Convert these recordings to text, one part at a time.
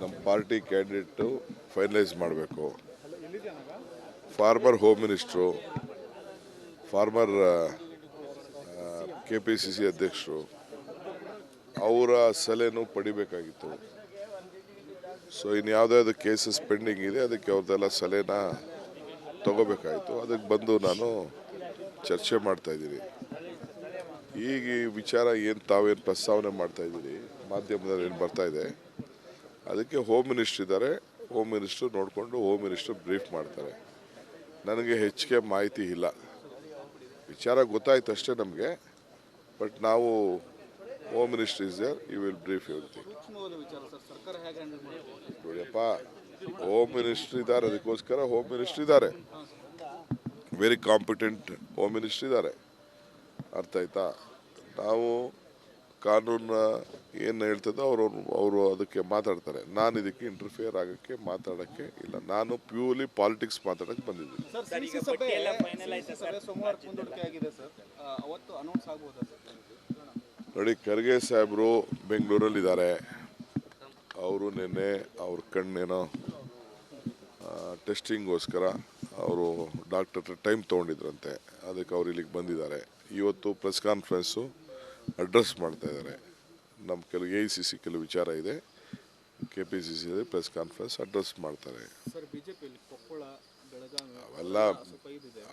ನಮ್ಮ party candidate finalise ಮಾಡಬೇಕು. Former home minister, former K P C C ಅಧ್ಯಕ್ಷರು, ಅವರ ಸಲಹೆನೂ ಪಡಿಬೇಕಾಗಿತ್ತು. ಸೊ ಇನ್ನು ಯಾವುದ್ಯಾವುದು ಕೇಸಸ್ ಪೆಂಡಿಂಗ್ ಇದೆ, ಅದಕ್ಕೆ ಅವ್ರದ್ದೆಲ್ಲ ಸಲಹೆನ ತಗೋಬೇಕಾಯಿತು. ಅದಕ್ಕೆ ಬಂದು ನಾನು ಚರ್ಚೆ ಮಾಡ್ತಾಯಿದ್ದೀನಿ ಈಗ ಈ ವಿಚಾರ ಏನು ತಾವೇನು ಪ್ರಸ್ತಾವನೆ ಮಾಡ್ತಾಯಿದ್ದೀರಿ ಮಾಧ್ಯಮದಲ್ಲಿ ಏನು ಬರ್ತಾಯಿದೆ ಅದಕ್ಕೆ ಹೋಮ್ ಮಿನಿಸ್ಟ್ರ್ ಇದ್ದಾರೆ. ಹೋಮ್ ಮಿನಿಸ್ಟ್ರು ನೋಡಿಕೊಂಡು ಹೋಮ್ ಮಿನಿಸ್ಟ್ರು ಬ್ರೀಫ್ ಮಾಡ್ತಾರೆ. ನನಗೆ ಹೆಚ್ಚಿಗೆ ಮಾಹಿತಿ ಇಲ್ಲ. ವಿಚಾರ ಗೊತ್ತಾಯ್ತು ಅಷ್ಟೇ ನಮಗೆ. ಬಟ್ ನಾವು home minister is there you will brief ಹೇಳ್ತೀವಿ ನೋಡಿಯಪ್ಪ ಹೋಮ್ ಮಿನಿಸ್ಟ್ರ್ ಇದ್ದಾರೆ. ಅದಕ್ಕೋಸ್ಕರ ಹೋಮ್ ಮಿನಿಸ್ಟ್ರ್ ಇದ್ದಾರೆ. ವೆರಿ ಕಾಂಪಿಟೆಂಟ್ ಹೋಮ್ ಮಿನಿಸ್ಟ್ರ್ ಇದ್ದಾರೆ. ಅರ್ಥ ಆಯ್ತಾ? ನಾವು ಕಾನೂನ ಏನು ಹೇಳ್ತದೋ ಅವರು ಅವರು ಅದಕ್ಕೆ ಮಾತಾಡ್ತಾರೆ. ನಾನು ಇದಕ್ಕೆ ಇಂಟರ್ಫಿಯರ್ ಆಗೋಕ್ಕೆ ಮಾತಾಡೋಕ್ಕೆ ಇಲ್ಲ. ನಾನು ಪ್ಯೂರ್ಲಿ ಪಾಲಿಟಿಕ್ಸ್ ಮಾತಾಡೋಕ್ಕೆ ಬಂದಿದ್ದೀನಿ. ಸರ್ ಸರ್, ಸಿಸಿ ಈಗ ಸಭೆ ಎಲ್ಲ finalize ಸಿಸಿ ಸೋಮವಾರ ಮುಂದೂಡಿಕೆ ಆಗಿದೆ ಸರ್. ಅವತ್ತು ಅನೌನ್ಸ್ ಆಗ್ಬೋದಾ ಸರ್ ನೋಡಿ ಖರ್ಗೆ ಸಾಹೇಬರು ಬೆಂಗಳೂರಲ್ಲಿದ್ದಾರೆ. ಅವರು ನಿನ್ನೆ ಅವ್ರ ಕಣ್ಣೇನೋ ಟೆಸ್ಟಿಂಗೋಸ್ಕರ ಅವರು ಡಾಕ್ಟರ್ ಟೈಮ್ ತೊಗೊಂಡಿದ್ರಂತೆ. ಅದಕ್ಕೆ ಅವ್ರು ಇಲ್ಲಿಗೆ ಬಂದಿದ್ದಾರೆ. ಇವತ್ತು ಪ್ರೆಸ್ ಕಾನ್ಫರೆನ್ಸು ಅಡ್ರೆಸ್ ಮಾಡ್ತಾ ಇದ್ದಾರೆ. ನಮ್ಮ ಕೆಲವು ಎ ಸಿ ಸಿ ಕೆಲವು ವಿಚಾರ ಇದೆ. K P C C press conference address ಮಾಡ್ತಾರೆ. ಅವೆಲ್ಲ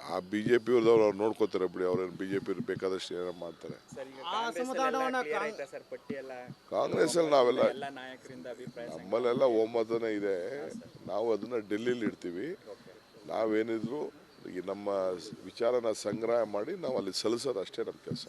ಆ ಬಿ ಜೆ ಪಿಯವ್ರದವ್ರು ಅವ್ರು ನೋಡ್ಕೋತಾರೆ ಬಿಡಿ ಅವ್ರೇನು ಬಿ ಜೆ ಪಿ ಬೇಕಾದಷ್ಟು ಏನೋ ಮಾಡ್ತಾರೆ. ಸರ್ ಆ ಕಾಂಗ್ರೆಸ್ ಅಸಮಾಧಾನವನ್ನ clear ಕಾಂಗ್- ಆಯ್ತಾ ಸರ್ ಪಟ್ಟಿ ಎಲ್ಲ ಕಾಂಗ್ರೆಸ್ಸಲ್ಲಿ ನಾವೆಲ್ಲ. ನಮ್ಮಲ್ಲೆಲ್ಲ ಒಮ್ಮತನೇ ಇದೆ. ನಾವು ಅದನ್ನ ಡೆಲ್ಲಿಲಿ ಇಡ್ತೀವಿ. ನಾವೇನಿದ್ರು ಈ ನಮ್ಮ ವಿಚಾರನ ಸಂಗ್ರಹ ಮಾಡಿ ನಾವು ಅಲ್ಲಿ ಸಲ್ಲಿಸೋದು ಅಷ್ಟೇ ನಮ್ಮ ಕೆಲಸ.